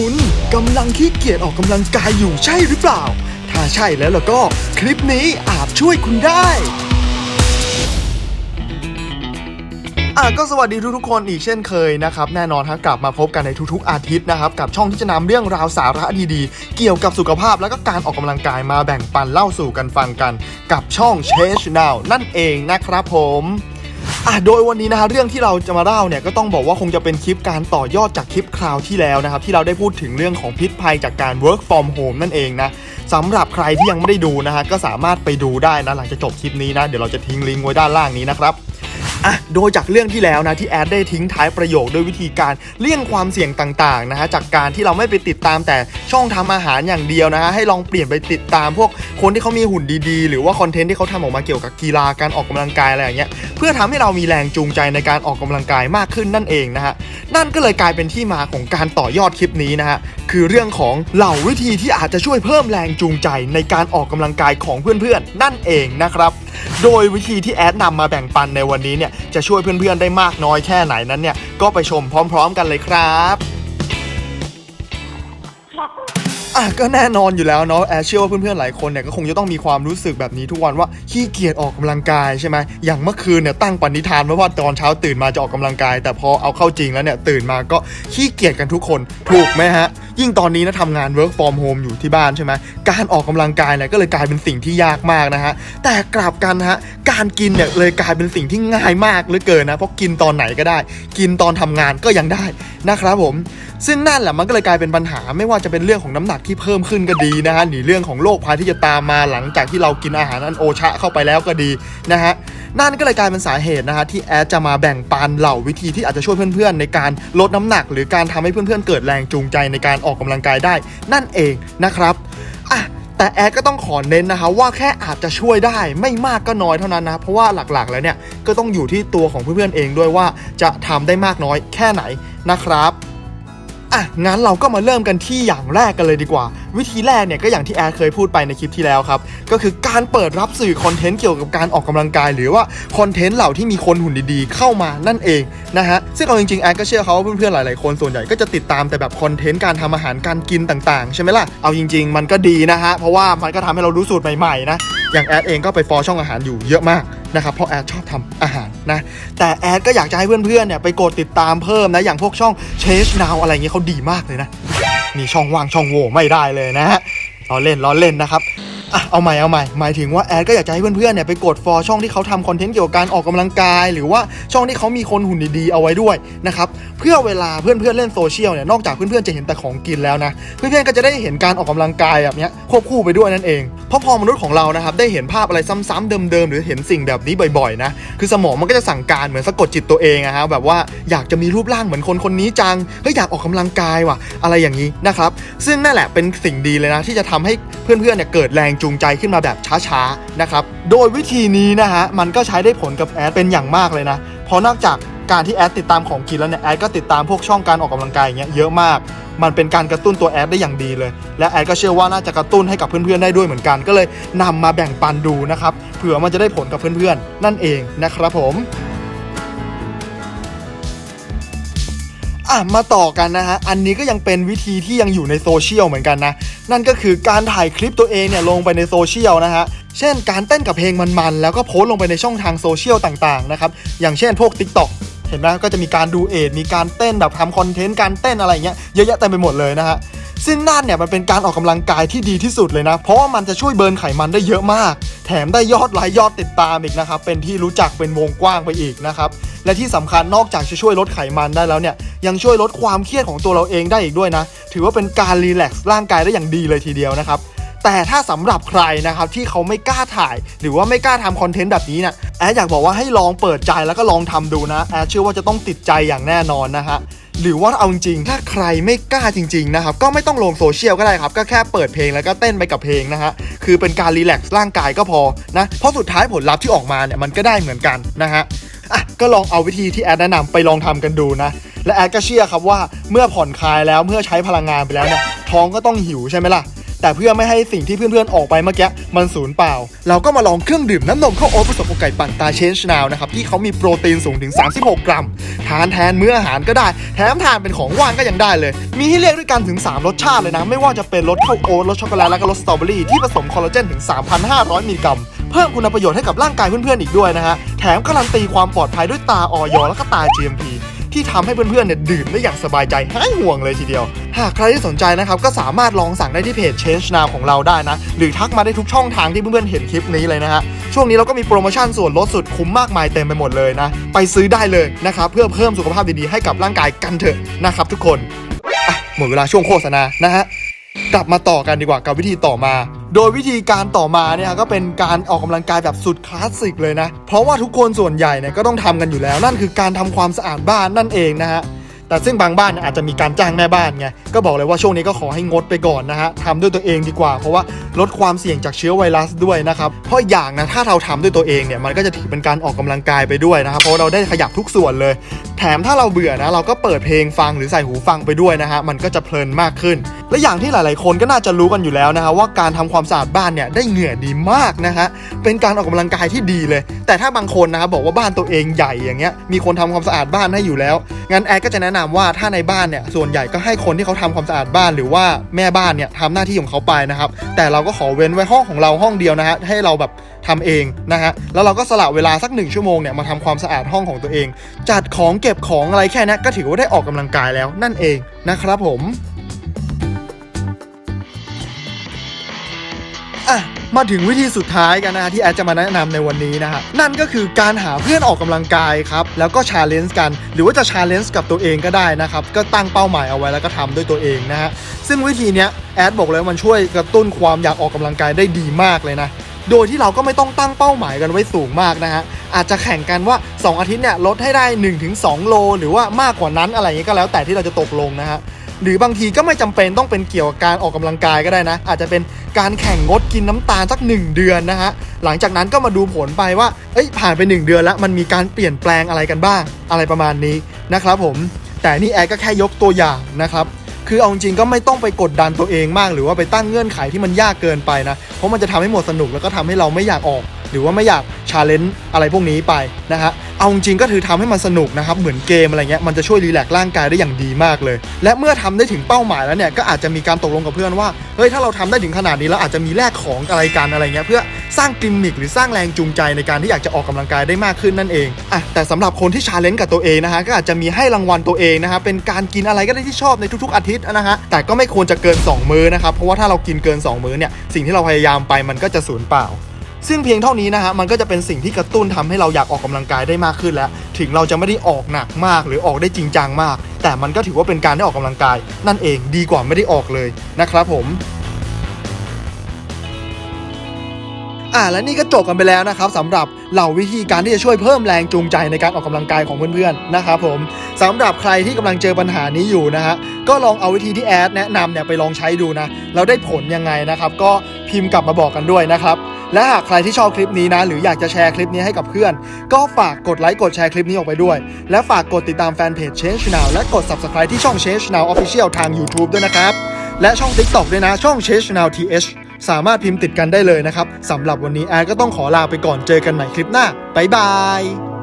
คุณกำลังขี้เกียจออกกำลังกายอยู่ใช่หรือเปล่า ถ้าใช่แล้วล่ะก็คลิปนี้อาจช่วยคุณได้ อะก็สวัสดีทุกๆคนอีกเช่นเคยนะครับ แน่นอนครับกลับมาพบกันในทุกๆอาทิตย์นะครับ กับช่องที่จะนำเรื่องราวสาระดีๆ เกี่ยวกับสุขภาพแล้วก็การออกกำลังกายมาแบ่งปันเล่าสู่กันฟังกัน กับช่อง Change Now นั่นเองนะครับผม อะโดยวันนี้นะฮะเรื่องที่เราจะมาเล่าเนี่ยก็ต้องบอกว่าคงจะเป็นคลิปการต่อยอดจากคลิปคราวที่แล้วนะครับที่เราได้พูดถึงเรื่องของพิษภัยจากการ work from home นั่นเองนะสำหรับใครที่ยังไม่ได้ดูนะฮะก็สามารถไปดูได้นะหลังจากจบคลิปนี้นะเดี๋ยวเราจะทิ้งลิงก์ไว้ด้านล่างนี้นะครับ อะโดยจากเรื่องที่แล้วนะที่แอดได้ทิ้งท้ายประโยคด้วยวิธีการเลี่ยงความเสี่ยงต่างๆนะฮะจากการที่เราไม่ไปติดตามแต่ช่องทำอาหารอย่างเดียวนะฮะให้ลองเปลี่ยนไปติดตามพวกคนที่เขามีหุ่นดีๆ หรือว่าคอนเทนต์ที่เขาทำออกมาเกี่ยวกับกีฬาการออกกำลังกายอะไรอย่างเงี้ยเพื่อทำให้เรามีแรงจูงใจในการออกกำลังกายมากขึ้นนั่นเองนะฮะนั่นก็เลยกลายเป็นที่มาของการต่อยอดคลิปนี้นะฮะ คือเรื่องของเหล่าวิธีที่อาจจะช่วยเพิ่มแรงจูงใจในการออกกำลังกายของเพื่อนๆ นั่นเองนะครับ โดยวิธีที่แอดนำมาแบ่งปันในวันนี้เนี่ยจะช่วยเพื่อนๆ ได้มากน้อยแค่ไหนนั้นเนี่ยก็ไปชมพร้อม ๆ กันเลยครับอะก็แน่นอนอยู่แล้วเนาะแอดเชื่อว่าเพื่อนๆหลายคนเนี่ยก็คงจะต้องมีความรู้สึกแบบนี้ทุกวันว่าขี้เกียจออกกำลังกายใช่ไหมอย่างเมื่อคืนเนี่ยตั้งปณิธานไว้ว่าตอนเช้าตื่นมาจะออกกำลังกาย แต่พอเอาเข้าจริงแล้วเนี่ยตื่นมาก็ขี้เกียจกันทุกคนถูกไหมฮะ ยิ่งตอนนี้นะทำงาน work from home อยู่ที่บ้านใช่ไหมการออกกำลังกายเนี่ยก็เลยกลายเป็นสิ่งที่ยากมากนะฮะแต่กลับกันนะฮะการกินเนี่ยเลยกลายเป็นสิ่งที่ง่ายมากเหลือเกินนะเพราะกินตอนไหนก็ได้ กินตอนทำงานก็ยังได้นะครับผม ซึ่งนั่นแหละมันก็เลยกลายเป็นปัญหาไม่ว่าจะเป็นเรื่องของน้ำหนักที่เพิ่มขึ้นก็ดีนะฮะหรือเรื่องของโรคภัยที่จะตามมาหลังจากที่เรากินอาหารอันโอชะเข้าไปแล้วก็ดีนะฮะ นั่นก็เลยกลายเป็นสาเหตุนะฮะที่แอดจะมาแบ่งปันเหล่าวิธีที่อาจจะช่วยเพื่อนๆ ในการลดน้ำหนัก หรือการทำให้เพื่อนๆ เกิดแรงจูงใจในการออกกำลังกายได้ นั่นเองนะครับอะแต่แอดก็ต้องขอเน้นนะคะว่าแค่อาจจะช่วยได้ไม่มากก็น้อยเท่านั้นนะเพราะว่าหลักๆ แล้วเนี่ยก็ต้องอยู่ที่ตัวของเพื่อนๆเองด้วยว่าจะทำได้มากน้อยแค่ไหนนะครับอะงั้นเราก็มาเริ่มกันที่อย่างแรกกันเลยดีกว่า วิธีแรกเนี่ยก็อย่างที่แอดเคยพูดไปในคลิปที่แล้วครับ ก็คือการเปิดรับสื่อคอนเทนต์เกี่ยวกับการออกกำลังกาย หรือว่าคอนเทนต์เหล่าที่มีคนหุ่นดีๆ เข้ามานั่นเองนะฮะซึ่งเอาจริงๆแอดก็เชื่อเขาว่าเพื่อนๆหลายๆคนส่วนใหญ่ก็จะติดตามแต่แบบคอนเทนต์การทำอาหารการกินต่างๆ ใช่ไหมล่ะเอาจริง ๆ มันก็ดีนะฮะเพราะว่ามันก็ทำให้เรารู้สูตรใหม่ๆนะอย่างแอดเองก็ไปฟอลช่องอาหารอยู่เยอะมากนะครับเพราะแอดชอบทำอาหารนะแต่แอดก็อยากจะให้เพื่อนๆเนี่ยไปกดติดตามเพิ่มนะอย่างพวกช่อง Change Now อะไรเงี้ยเขาดีมากเลยนะ มีช่องว่างช่องโหว่ไม่ได้เลยนะฮะล้อเล่นล้อเล่นนะครับ อะเอาใหม่เอาใหม่หมายถึงว่าแอดก็อยากจะให้เพื่อนๆเนี่ยไปกดฟอช่องที่เขาทำคอนเทนต์เกี่ยวกับการออกกำลังกาย หรือว่าช่องที่เขามีคนหุ่นดีๆเอาไว้ด้วยนะครับเพื่อเวลาเพื่อนๆเล่นโซเชียลเนี่ยนอกจากเพื่อนๆจะเห็นแต่ของกินแล้วนะเพื่อนๆก็จะได้เห็นการออกกำลังกายแบบเนี้ยควบคู่ไปด้วยนั่นเองเพราะพอมนุษย์ของเรานะครับได้เห็นภาพอะไรซ้ำๆเดิมๆหรือเห็นสิ่งแบบนี้บ่อยๆนะคือสมองมันก็จะสั่งการเหมือนสะกดจิตตัวเองอะฮะแบบว่าอยากจะมีรูปร่างเหมือนคนคนนี้จังเฮ้ยอยากออกกำลังกายว่ะอะไรอย่างนี้นะครับซึ่งนั่นแหละเป็นสิ่งดีเลยนะที่จะทำให้เพื่อนๆเนี่ยเกิดแรงจงใจขึ้นมาแบบช้าๆนะครับโดยวิธีนี้นะฮะมันก็ใช้ได้ผลกับแอดเป็นอย่างมากเลยนะเพราะนอกจากการที่แอดติดตามของกินแล้วเนี่ยแอดก็ติดตามพวกช่องการออกกำลังกายอย่างเงี้ยเยอะมาก มันเป็นการกระตุ้นตัวแอดได้อย่างดีเลย และแอดก็เชื่อว่าน่าจะกระตุ้นให้กับเพื่อนๆได้ด้วยเหมือนกัน ก็เลยนำมาแบ่งปันดูนะครับเผื่อมันจะได้ผลกับเพื่อนๆนั่นเองนะครับผม อะมาต่อกันนะฮะ อันนี้ก็ยังเป็นวิธีที่ยังอยู่ในโซเชียลเหมือนกันนะ นั่นก็คือการถ่ายคลิปตัวเองเนี่ยลงไปในโซเชียลนะฮะ เช่นการเต้นกับเพลงมันๆ แล้วก็โพสต์ลงไปในช่องทางโซเชียลต่างๆนะครับ อย่างเช่นพวก TikTok เห็นไหมก็จะมีการดูเอทมีการเต้นแบบทำคอนเทนต์การเต้นอะไรเงี้ยเยอะแยะเต็มไปหมดเลยนะฮะ ซึ่งนั่นเนี่ยมันเป็นการออกกำลังกายที่ดีที่สุดเลยนะ เพราะว่ามันจะช่วยเบิร์นไขมันได้เยอะมาก แถมได้ยอดไลค์ยอดติดตามอีกนะครับ เป็นที่รู้จักเป็นวงกว้างไปอีกนะครับ และที่สำคัญนอกจากจะช่วยลดไขมันได้แล้วเนี่ย ยังช่วยลดความเครียดของตัวเราเองได้อีกด้วยนะ ถือว่าเป็นการรีแลกซ์ร่างกายได้อย่างดีเลยทีเดียวนะครับแต่ถ้าสำหรับใครนะครับที่เขาไม่กล้าถ่าย หรือว่าไม่กล้าทำคอนเทนต์แบบนี้นะแอดอยากบอกว่าให้ลองเปิดใจแล้วก็ลองทำดูนะแอดเชื่อว่าจะต้องติดใจอย่างแน่นอนนะฮะ หรือว่าเอาจริงๆถ้าใครไม่กล้าจริง ๆ นะครับ ก็ไม่ต้องลงโซเชียลก็ได้ครับ ก็แค่เปิดเพลงแล้วก็เต้นไปกับเพลงนะฮะ คือเป็นการรีแลกซ์ร่างกายก็พอนะ เพราะสุดท้ายผลลัพธ์ที่ออกมาเนี่ยมันก็ได้เหมือนกันนะฮะอะก็ลองเอาวิธีที่แอดแนะนำไปลองทำกันดูนะ และแอดก็เชื่อครับว่าเมื่อผ่อนคลายแล้วเมื่อใช้พลังงานไปแล้วเนี่ยท้องก็ต้องหิวใช่ไหมล่ะ แต่เพื่อไม่ให้สิ่งที่เพื่อนๆออกไปเมื่อกี้มันสูญเปล่า เราก็มาลองเครื่องดื่มน้ำนมข้าวโอ๊ตผสมกับไก่ปั่นตาเชนช์นาวนะครับที่เขามีโปรตีนสูงถึง 36 กรัม ทานแทนมื้ออาหารก็ได้ แถมทานเป็นของว่างก็ยังได้เลย มีให้เลือกด้วยกันถึง 3 รสชาติเลยนะ ไม่ว่าจะเป็นรสข้าวโอ๊ตรสช็อกโกแลตและก็รสสตรอเบอรี่ที่ผสมคอลลาเจนถึง 3,500 มิลลิกรัมเพิ่มคุณประโยชน์ให้กับร่างกายเพื่อนๆอีกด้วยนะฮะ แถมการันตีความปลอดภัยด้วยตาออยแล้วก็ตา GMP ที่ทำให้เพื่อนๆเนี่ยดื่มได้อย่างสบายใจหายห่วงเลยทีเดียว หากใครที่สนใจนะครับก็สามารถลองสั่งได้ที่เพจ Change Now ของเราได้นะ หรือทักมาได้ทุกช่องทางที่เพื่อนๆเห็นคลิปนี้เลยนะฮะ ช่วงนี้เราก็มีโปรโมชั่นส่วนลดสุดคุ้มมากมายเต็มไปหมดเลยนะ ไปซื้อได้เลยนะครับ เพื่อเพิ่มสุขภาพดีๆให้กับร่างกายกันเถอะนะครับทุกคนอะหมดเวลาช่วงโฆษณานะฮะกลับมาต่อกันดีกว่ากับวิธีต่อมา โดยวิธีการต่อมาเนี่ยก็เป็นการออกกำลังกายแบบสุดคลาสสิกเลยนะ เพราะว่าทุกคนส่วนใหญ่เนี่ยก็ต้องทำกันอยู่แล้ว นั่นคือการทำความสะอาดบ้านนั่นเองนะฮะ แต่ซึ่งบางบ้านอาจจะมีการจ้างแม่บ้านไงก็บอกเลยว่าช่วงนี้ก็ขอให้งดไปก่อนนะฮะทำด้วยตัวเองดีกว่า เพราะว่าลดความเสี่ยงจากเชื้อไวรัสด้วยนะครับเพราะอย่างนะถ้าเราทำด้วยตัวเองเนี่ยมันก็จะถือเป็นการออกกำลังกายไปด้วยนะครับเพราะเราได้ขยับทุกส่วนเลย แถมถ้าเราเบื่อนะเราก็เปิดเพลงฟังหรือใส่หูฟังไปด้วยนะฮะมันก็จะเพลินมากขึ้น และอย่างที่หลาย ๆ คนก็น่าจะรู้กันอยู่แล้วนะฮะว่าการทำความสะอาดบ้านเนี่ยได้เหงื่อดีมากนะฮะเป็นการออกกำลังกายที่ดีเลย แต่ถ้าบางคนนะครับบอกว่าบ้านตัวเองใหญ่อย่างเงี้ยมีคนทำความสะอาดบ้านให้อยู่แล้วงั้นแอดก็จะแนะนำว่าถ้าในบ้านเนี่ยส่วนใหญ่ก็ให้คนที่เขาทำความสะอาดบ้านหรือว่าแม่บ้านเนี่ยทำหน้าที่ของเขาไปนะครับ แต่เราก็ขอเว้นไว้ห้องของเราห้องเดียวนะฮะให้เราแบบทำเองนะฮะแล้วเราก็สละเวลาสักหนึ่งชั่วโมงเนี่ยมาทำความสะอาดห้องของตัวเอง จัดของเก็บของอะไรแค่นี้ก็ถือว่าได้ออกกำลังกายแล้วนั่นเองนะครับผมอะ มาถึงวิธีสุดท้ายกันนะฮะที่แอดจะมาแนะนำในวันนี้นะฮะนั่นก็คือการหาเพื่อนออกกำลังกายครับแล้วก็ชาเลนจ์กัน หรือว่าจะชาเลนจ์กับตัวเองก็ได้นะครับก็ตั้งเป้าหมายเอาไว้แล้วก็ทำด้วยตัวเองนะฮะซึ่งวิธีเนี้ยแอดบอกเลยว่ามันช่วยกระตุ้นความอยากออกกำลังกายได้ดีมากเลยนะโดยที่เราก็ไม่ต้องตั้งเป้าหมายกันไว้สูงมากนะฮะ อาจจะแข่งกันว่า 2 อาทิตย์เนี่ยลดให้ได้ 1-2 โล หรือว่ามากกว่านั้นอะไรเงี้ยก็แล้วแต่ที่เราจะตกลงนะฮะ หรือบางทีก็ไม่จำเป็นต้องเป็นเกี่ยวกับการออกกำลังกายก็ได้นะ อาจจะเป็นการแข่งงดกินน้ำตาลสัก 1 เดือนนะฮะหลังจากนั้นก็มาดูผลไปว่าเอ้ยผ่านไป 1 เดือนแล้วมันมีการเปลี่ยนแปลงอะไรกันบ้าง อะไรประมาณนี้นะครับผมแต่นี่แอร์ก็แค่ยกตัวอย่างนะครับคือเอาจริงก็ไม่ต้องไปกดดันตัวเองมาก หรือว่าไปตั้งเงื่อนไขที่มันยากเกินไปนะ เพราะมันจะทำให้หมดสนุกแล้วก็ทำให้เราไม่อยากออก หรือว่าไม่อยากชาเลนจ์อะไรพวกนี้ไปนะฮะ เอาจริงก็คือทำให้มันสนุกนะครับ เหมือนเกมอะไรเงี้ยมันจะช่วยรีแลกซ์ร่างกายได้อย่างดีมากเลย และเมื่อทำได้ถึงเป้าหมายแล้วเนี่ยก็อาจจะมีการตกลงกับเพื่อนว่าเฮ้ยถ้าเราทำได้ถึงขนาดนี้แล้วอาจจะมีแลกของอะไรกันอะไรเงี้ยเพื่อสร้างกิมมิคหรือสร้างแรงจูงใจในการที่อยากจะออกกำลังกายได้มากขึ้นนั่นเองอะแต่สำหรับคนที่ชาเลนจ์กับตัวเองนะฮะก็อาจจะมีให้รางวัลตัวเองนะฮะเป็นการกินอะไรก็ได้ที่ชอบในทุกๆอาทิตย์นะฮะแต่ก็ไม่ควรจะเกิน 2 มื้อนะครับเพราะว่าถ้าเรากินเกิน 2 มื้อเนี่ยสิ่งที่เราพยายามไปมันก็จะสูญเปล่า ซึ่งเพียงเท่านี้นะฮะมันก็จะเป็นสิ่งที่กระตุ้นทำให้เราอยากออกกำลังกายได้มากขึ้นแล้ว ถึงเราจะไม่ได้ออกหนักมาก หรือออกได้จริงจังมาก แต่มันก็ถือว่าเป็นการได้ออกกำลังกาย นั่นเองดีกว่าไม่ได้ออกเลยนะครับผมอ่าและนี่ก็จบกันไปแล้วนะครับสำหรับเหล่าวิธีการที่จะช่วยเพิ่มแรงจูงใจในการออกกำลังกายของเพื่อนๆนะครับผมสำหรับใครที่กำลังเจอปัญหานี้อยู่นะฮะก็ลองเอาวิธีที่แอดแนะนำเนี่ยไปลองใช้ดูนะแล้วได้ผลยังไงนะครับ ก็พิมพ์กลับมาบอกกันด้วยนะครับ และหากใครที่ชอบคลิปนี้นะ หรืออยากจะแชร์คลิปนี้ให้กับเพื่อน ก็ฝากกดไลค์กดแชร์คลิปนี้ออกไปด้วย และฝากกดติดตามแฟนเพจ Change Now และกด Subscribe ที่ช่อง Change Now Official ทาง YouTube ด้วยนะครับ และช่อง TikTok ด้วยนะช่อง Change Now TH สามารถพิมพ์ติดกันได้เลยนะครับสำหรับวันนี้แอดก็ต้องขอลาไปก่อนเจอกันใหม่คลิปหน้าบ๊ายบาย